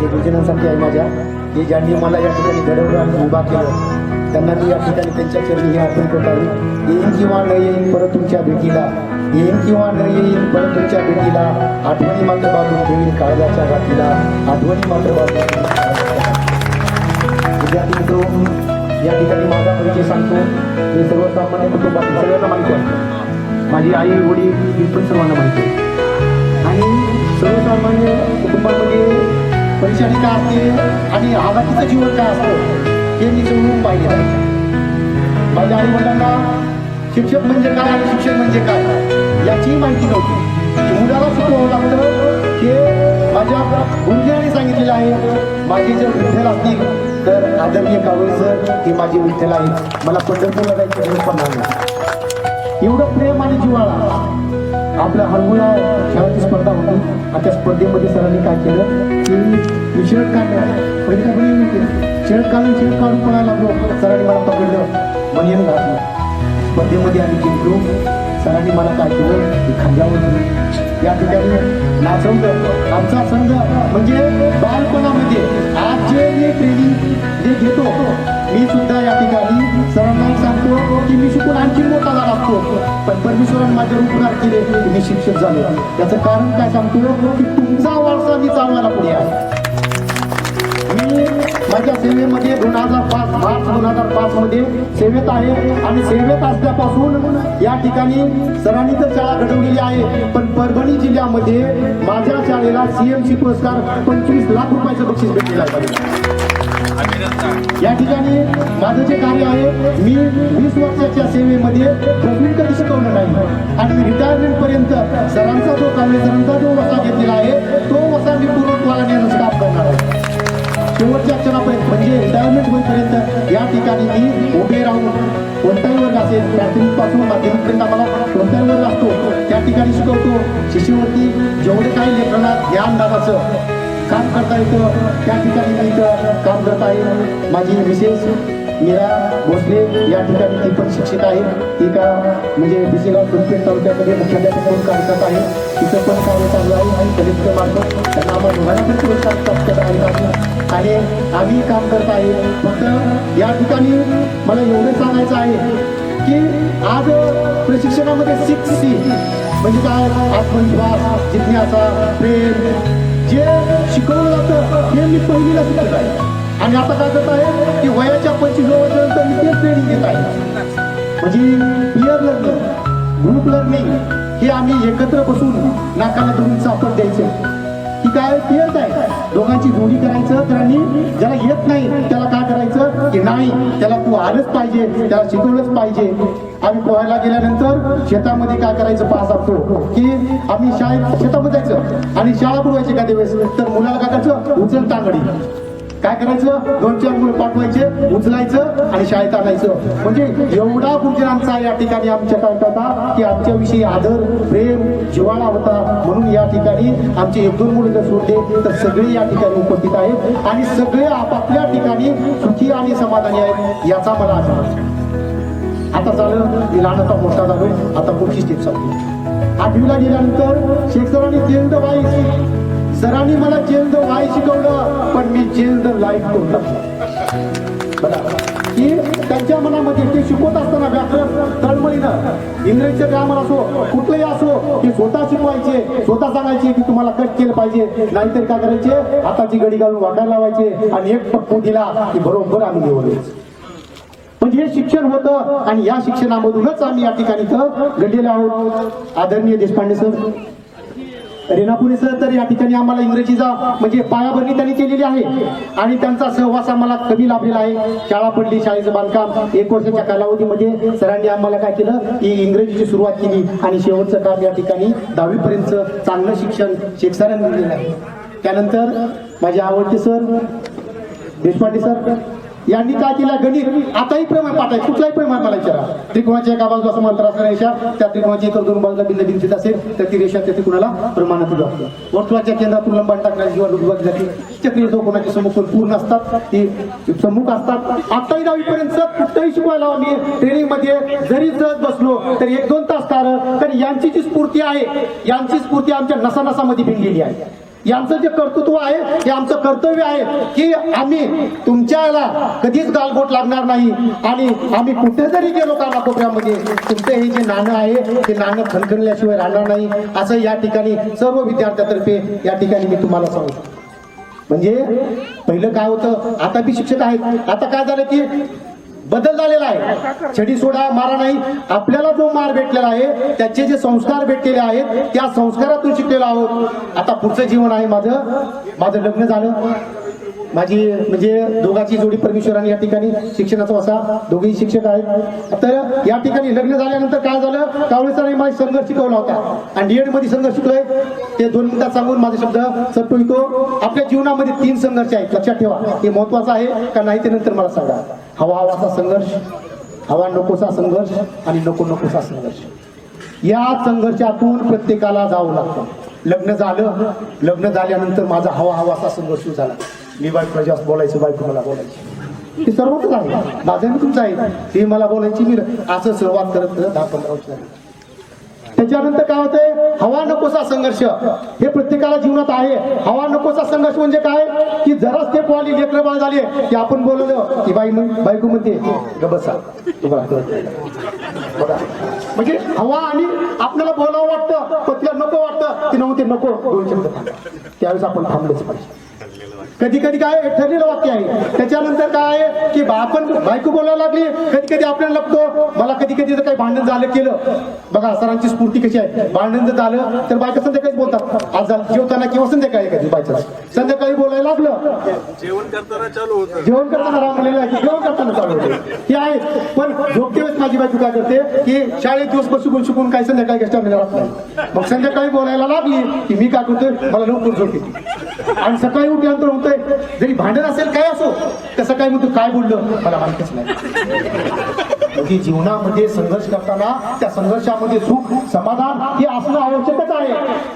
हे गुरुजनांसाठी आहे माझ्या. की ज्यांनी मला या ठिकाणी घडवलं आणि उभा केलं त्यांना मी या ठिकाणी त्यांच्या चरणी हे अर्पण करत आहे येईन किंवा न येईन परत तुमच्या भेटीला येईन किंवा न येईन परत तुमच्या भेटीला आठवणी मात्र बाजून ठेवीन काळजाच्या गाठीला आठवणी मात्र बाजून विद्यार्थी मित्र या ठिकाणी माझा परिचय सांगतो. हे सर्वसामान्य कुटुंबात सगळ्यांना माहिती आहे. माझी आई वडील ही पण सर्वांना माहिती आहे. आणि सर्वसामान्य कुटुंबामध्ये परेशानी काय असते आणि हालाकीचं जीवन काय असतं हे मी समजून पाहिजे माझ्या आई वडिलांना शिक्षक म्हणजे काय आणि शिक्षण म्हणजे काय याचीही माहिती नव्हती. मुलाला शिकवावं लागतं हे माझ्या गुरुजनांनी सांगितलेलं आहे. माझे जर विठ्ठल असतील तर आदरणीय कावळे सर हे माझे विठ्ठल आहेत. मला पंढरपूरला जायचं गरज पण नाही. एवढं प्रेम आणि जिवाळा आपल्या हरमुळा खेळाची स्पर्धा होती आणि त्या स्पर्धेमध्ये सरांनी काय केलं? की मी शर्ट काढलं पहिले काय म्हणे मी केलं शर्ट काढून शर्ट काढून पळायला लागलो. सरांनी मला पकडलं. मनियन घातलं. स्पर्धेमध्ये आम्ही जिंकलो. सरांनी मला काय केलं? की खांद्यावर या ठिकाणी नाचवलं आमचा संघ म्हणजे बालपणामध्ये आज जे मी ट्रेनिंग जे घेतो मी सुद्धा या ठिकाणी सरांना सांगतो की मी शिकून आणखी मोठा झाला असतो. पण परमेश्वराने माझ्यावर उपकार केले. की मी शिक्षक झालो. त्याचं कारण काय सांगतो? की तुमचा वारसा मी चालवायला पुढे आहे माझ्या सेवेमध्ये दोन हजार पाच मार्च दोन हजार पाच मध्ये सेवेत आहे. आणि सेवेत असल्यापासून या ठिकाणी सरांनी तर शाळा घडवलेली आहे. पण परभणी जिल्ह्यामध्ये माझ्या शाळेला सीएमसी पुरस्कार पंचवीस लाख रुपयाचं बक्षीस भेटलेलं आहे. या ठिकाणी माझं जे कार्य आहे मी वीस वर्षाच्या सेवेमध्ये प्रवीण कधी शिकवलं नाही. आणि रिटायरमेंट पर्यंत सरांचा जो कार्य सरांचा जो वसा घेतलेला आहे तो वसा मी पूर्णत्वाला शेवटच्या क्षणापर्यंत म्हणजे रिटायरमेंट होईपर्यंत या ठिकाणी मी उभे राहून कोणताही वर्ग असेल प्राथमिकपासून माध्यमिकपर्यंत आम्हाला कोणताही वर्ग असतो त्या ठिकाणी शिकवतो. शिष्यवृत्ती जेवढे काही लेकरांना ज्ञान दादाचं काम करता येतं त्या ठिकाणी मी इथं काम करत आहे. माझी विशेष मीरा भोसले या ठिकाणी ती पण शिक्षित आहे. ती का म्हणजे बिसेगाव सुरपेट तालुक्यामध्ये मुख्याध्यापक म्हणून काम करत आहे. तिचं पण कार्य चालू आहे आणि कलेक्टर मार्फत त्यांना आम्हाला दोघांना पुरस्कार प्राप्त करायला लागले आणि आम्ही काम करत आहे. फक्त या ठिकाणी मला एवढं सांगायचं आहे की आज प्रशिक्षणामध्ये सिक्स सी म्हणजे काय? आत्मविश्वास जिज्ञासा प्रेम जे शिकवलं जातं हे मी पहिलीला शिकत आहे. आणि आता काय करत आहे? की वयाच्या पंचवीस वर्षानंतर मी ते ट्रेनिंग घेत आहे. म्हणजे पियर लर्निंग ग्रुप लर्निंग हे आम्ही एकत्र बसून नाकाला धरून सापड द्यायचं. की काय पियर्स आहे दोघांची जोडी करायचं तर आणि ज्याला येत नाही त्याला काय करायचं? की नाही त्याला तू आलंच पाहिजे त्याला शिकवलंच पाहिजे. आम्ही पोहायला गेल्यानंतर शेतामध्ये काय करायचं पास असतो? की आम्ही शाळेत शेतामध्ये जायचं. आणि शाळा बुडवायची का दिवस तर मुलाला काय करायचं? उचल तांगडी. काय करायचं? दोन चार मुलं पाठवायचे उचलायचं आणि शाळेत आणायचं. म्हणजे एवढा गुरुजनांचा या ठिकाणी आमच्या काय होता की आमच्याविषयी आदर प्रेम जिवाळा होता. म्हणून या ठिकाणी आमचे एक दोन मुलं जर सोडले तर सगळे या ठिकाणी उपस्थित आहेत. आणि सगळे आपापल्या ठिकाणी सुखी आणि समाधानी आहेत याचा मला आशा आता झालं मी लहान होता मोठा झालोय. आता पुढची स्टेप सांगतो आठवीला गेल्यानंतर शेख सरांनी चेंज सरांनी मला चेंज द वाय शिकवलं पण मी चेंज द लाईफ करून की त्यांच्या मनामध्ये ते शिकवत असताना व्याकरण तळमळीनं इंग्रजीचं ग्रामर असो कुठलंही असो ते स्वतः शिकवायचे स्वतः सांगायचे की तुम्हाला कट केलं पाहिजे नाहीतर काय करायचे? हाताची गडी घालून वाटायला लावायचे आणि एक पप्पू दिला की बरोबर आम्ही निवडायचं. म्हणजे हे शिक्षण होतं आणि या शिक्षणामधूनच आम्ही या ठिकाणी इथं घडलेलो आहोत. आदरणीय देशपांडे सर रेणापुरे सर तर या ठिकाणी आम्हाला इंग्रजीचा म्हणजे पायाभरणी त्यांनी केलेली आहे. आणि त्यांचा सहवास आम्हाला कमी लाभलेला आहे. शाळा पडली शाळेचं बांधकाम एक वर्षाच्या कालावधीमध्ये सरांनी आम्हाला काय केलं? की इंग्रजीची सुरुवात केली. आणि शेवटचं काम या ठिकाणी दहावीपर्यंत चांगलं शिक्षण शेखसरांनी दिलेलं आहे. त्यानंतर माझे आवडते सर देशपांडे सर यांनी काय केलं? गणित. आताही प्रेम पाठाय. आहे कुठलाही प्रेम मला विचारा. त्रिकोणाच्या एका बाजूला असं मंत्र रेषा त्या त्रिकोणाची इतर दोन बाजूला भिन्न भिंतीत असेल तर ती रेषा त्या त्रिकोणाला प्रमाणात जातो वर्तुळाच्या केंद्रातून लंबाण टाकण्याची किंवा लुडवाची जाते चक्रीय चौकोनाचे सम्मुख पूर्ण असतात ती सम्मुख असतात. आताही दहावीपर्यंत कुठंही शिकवायला मी ट्रेनिंगमध्ये जरी सहज बसलो तर एक दोन तास कारण तर यांची जी स्फूर्ती आहे यांची स्फूर्ती आमच्या नसानसामध्ये भिनलेली आहे. यांचं जे कर्तृत्व आहे हे आमचं कर्तव्य आहे की आम्ही तुमच्याला कधीच गालबोट लागणार नाही. आणि आम्ही कुठे जरी गेलो कानाकोपऱ्यामध्ये. तुमचं हे जे नाणं आहे ते नाणं खणखणल्याशिवाय राहणार नाही. असं या ठिकाणी सर्व विद्यार्थ्यातर्फे या ठिकाणी मी तुम्हाला सांगतो. म्हणजे पहिलं काय होतं आता बी शिक्षक आहेत. आता काय झालं की बदल झालेला आहे. छडी सोडा मारा नाही. आपल्याला जो मार भेटलेला आहे त्याचे जे संस्कार भेटलेले आहेत त्या संस्कारातून शिकलेलो आहोत. आता पुढचं जीवन आहे माझं. माझं लग्न झालं. माझी म्हणजे दोघांची जोडी परमेश्वराने या ठिकाणी शिक्षणाचा वसा. दोघेही शिक्षक आहेत. तर या ठिकाणी लग्न झाल्यानंतर काय झालं? कावळेसरांनी मला संघर्ष शिकवला होता. आणि डीएडमध्ये संघर्ष शिकलोय. ते दोन मिनिटात सांगून माझे शब्द संपवितो. आपल्या जीवनामध्ये तीन संघर्ष आहेत. लक्षात ठेवा. हे महत्वाचं आहे. का नाही ते नंतर मला सांगा. हवा हवाचा संघर्ष हवा नकोसा संघर्ष आणि नको नकोसा संघर्ष. या संघर्षातून प्रत्येकाला जावं लागतं. लग्न झालं लग्न झाल्यानंतर माझा हवा हवाचा संघर्ष झाला. मी बायको जास्त बोलायचं बायको मला बोलायची. हे सर्वच आहे. माझं मी तुमचं आहे. ती मला बोलायची मी असं सुरुवात करत करत दहा पंधरा वर्ष झाली. त्याच्यानंतर काय होतंय? हवा नकोसा संघर्ष. हे प्रत्येकाला जीवनात आहे. हवा नकोसा संघर्ष म्हणजे काय? की जरा ते वाली लेकर बाळ झाले की आपण बोललो की बाई बायको म्हणते बसा बघा. म्हणजे हवा आणि आपल्याला बोलावं वाटतं पण नको वाटतं की नव्हते नको दोन शब्द त्यावेळेस आपण थांबलेच पाहिजे. कधी कधी काय ठरलेलं वाक्य आहे. त्याच्यानंतर काय आहे की आपण बायको बोलायला लागली कधी कधी आपल्याला लागतो मला कधी कधी जर काही भांडण झालं केलं. बघा सरांची स्फूर्ती कशी आहे. भांडण जर झालं तर बायका संध्याकाळी बोलतात. आज जेवताना किंवा संध्याकाळी कधी बायचं संध्याकाळी बोलायला लागलं. जेवण करताना चालू होतं. जेवण करताना राम आहे. की जेवण करताना चालू होते. हे आहे पण झोपते वेळेस माझी बायको काय करते की शाळेत दिवस शिकून शिकून काही संध्याकाळी गेस्ट नाही. मग संध्याकाळी बोलायला लागली की मी काय करतोय? मला लवकर झोप येते. आणि सकाळी उठल्यानंतर म्हणतोय जरी भांडण असेल काय असो तर सकाळी म्हणतो काय बोललं? मला माहितच नाही. म्हणजे जीवनामध्ये संघर्ष करताना त्या संघर्षामध्ये सुख समाधान हे असणं आवश्यकच आहे.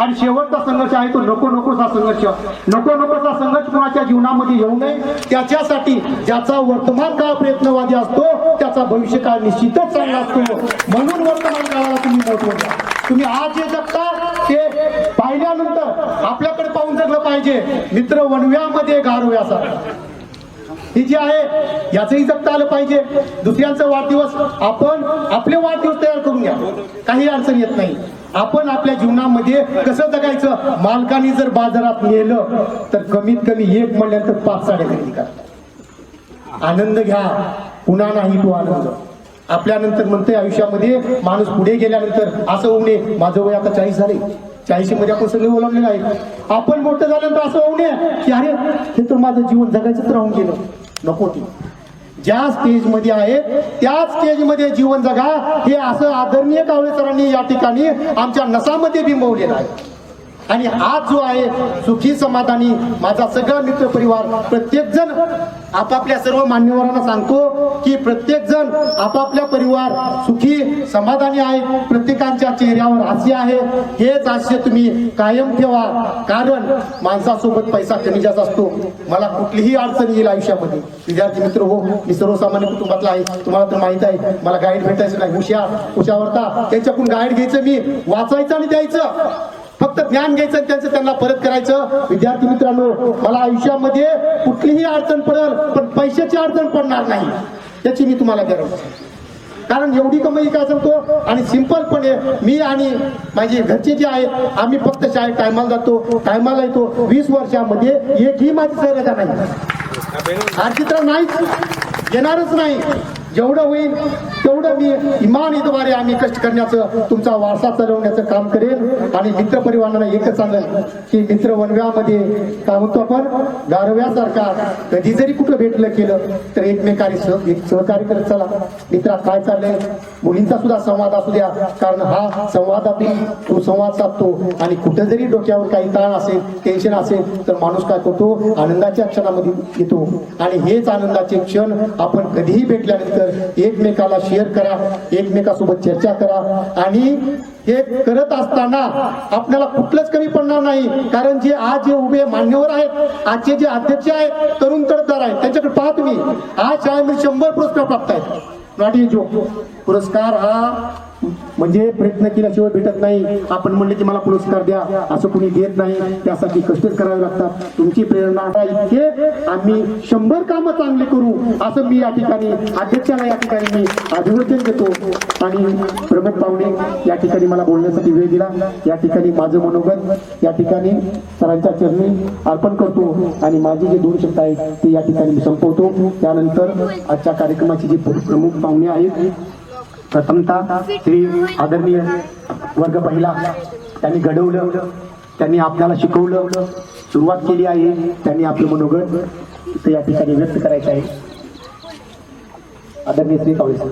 आणि शेवटचा संघर्ष आहे तो नको नकोचा संघर्ष. नको नकोचा संघर्ष कोणाच्या जीवनामध्ये येऊ नये. त्याच्यासाठी ज्याचा वर्तमान काळ प्रयत्नवादी असतो त्याचा भविष्य काळ निश्चितच चांगला असतो. म्हणून वर्तमान काळाला तुम्ही महत्त्व द्या तुम्ही आज जे जगता पाहिल्यानंतर आपल्याकडे पाहून जगलं पाहिजे. मित्र वनव्यामध्ये गारव्यासारखा ही जी आहे याचंही जगता आलं पाहिजे. दुसऱ्यांचा वाढदिवस आपण आपले वाढदिवस तयार करून घ्या. काही अडचण येत नाही. आपण आपल्या जीवनामध्ये कसं जगायचं? मालकाने जर बाजारात नेलं तर कमीत कमी एक म्हणल्यानंतर पाच साडे खरेदी करा. आनंद घ्या. पुन्हा नाही तो आनंद. आपल्यानंतर म्हणतोय आयुष्यामध्ये माणूस पुढे गेल्यानंतर असं होऊ नये. माझं वय आता चाळीस झाले चाळीशी मध्ये आपण सगळे आहे आपण मोठं झाल्यानंतर असं होऊ नये की अरे हे तर माझं जीवन जगायचंच राहून गेलं. नको ते. ज्या स्टेजमध्ये आहे त्याच स्टेजमध्ये जीवन जगा. हे असं आदरणीय कावळे सरांनी या ठिकाणी आमच्या नसामध्ये बिंबवलेलं आहे. आणि आज जो आहे सुखी समाधानी माझा सगळा मित्र परिवार प्रत्येक जण आपापल्या सर्व मान्यवरांना सांगतो की प्रत्येक जण आपापल्या परिवार सुखी समाधानी आहे. प्रत्येकांच्या चेहऱ्यावर हास्य आहे. हेच हास्य तुम्ही कायम ठेवा. कारण माणसासोबत पैसा कमी जास्त असतो. मला कुठलीही अडचण येईल आयुष्यामध्ये. विद्यार्थी मित्र हो मी सर्वसामान्य कुटुंबातला आहे. तुम्हाला तर माहीत आहे मला गाईड भेटायचं नाही. हुशार हुशावरता त्याच्याकडून गाईड घ्यायचं मी. वाचायचं आणि द्यायचं. फक्त ज्ञान घ्यायचं त्यांचं त्यांना परत करायचं. विद्यार्थी मित्रांनो मला आयुष्यामध्ये कुठलीही अडचण पडेल पण पैशाची अडचण पडणार नाही. त्याची मी तुम्हाला गरज कारण एवढी कमाई काय सांगतो? आणि सिंपलपणे मी आणि माझे घरचे जे आहेत आम्ही फक्त शाळेत टायमाला जातो. टायमाला येतो. वीस वर्षामध्ये एकही माझी सहरता नाही. हा चित्र नाहीच. येणारच नाही. जेवढं होईल तेवढं मी इमानीद्वारे आम्ही कष्ट करण्याचं तुमचा वारसा चालवण्याचं काम करेन. आणि मित्रपरिवारांना एकच सांगेल की मित्र वनव्यामध्ये काय म्हणतो आपण? गारव्यासारखा कधी जरी कुठं भेटलं केलं तर एकमेकांनी सह एक सहकार्य करत चला. मित्रा काय चाललंय? मुलींचा सुद्धा संवाद असू द्या कारण हा संवादातून तो संवाद साधतो. आणि कुठं जरी डोक्यावर काही ताण असेल टेन्शन असेल तर माणूस काय करतो? आनंदाच्या क्षणामध्ये येतो. आणि हेच आनंदाचे क्षण आपण कधीही भेटल्यानंतर एकमेकाला शेअर करा एकमेकासोबत चर्चा करा. आणि हे करत असताना आपल्याला कुठलंच कमी पडणार नाही. कारण जे आज जे उभे मान्यवर आहेत आजचे जे अध्यक्ष आहेत तरुण तरदार आहेत त्यांच्याकडे पाहत तुम्ही. आज शाळेमध्ये शंभर पुरस्कार प्राप्त आहेत. नॉट ए पुरस्कार हा म्हणजे प्रयत्न केल्याशिवाय भेटत नाही. आपण म्हणले की मला पुरस्कार द्या. असं कुणी देत नाही. त्यासाठी कष्टच करावे लागतात. तुमची प्रेरणा इतके आम्ही शंभर कामं चांगले करू. असं मी या ठिकाणी अध्यक्षाला या ठिकाणी मी अभिवचन देतो. आणि प्रमुख पाहुणे या ठिकाणी मला बोलण्यासाठी वेळ दिला. या ठिकाणी माझं मनोगत या ठिकाणी सरांच्या चरणी अर्पण करतो. आणि माझे जे दोन शब्द आहेत ते या ठिकाणी मी संपवतो. त्यानंतर आजच्या कार्यक्रमाचे जे प्रमुख पाहुणे आहेत प्रथमतः श्री आदरणीय वर्ग पहिला. त्यांनी घडवलं त्यांनी आपल्याला शिकवलं सुरुवात केली आहे त्यांनी आपलं मनोगत या ठिकाणी व्यक्त करायचं आहे. आदरणीय श्री कावळे सर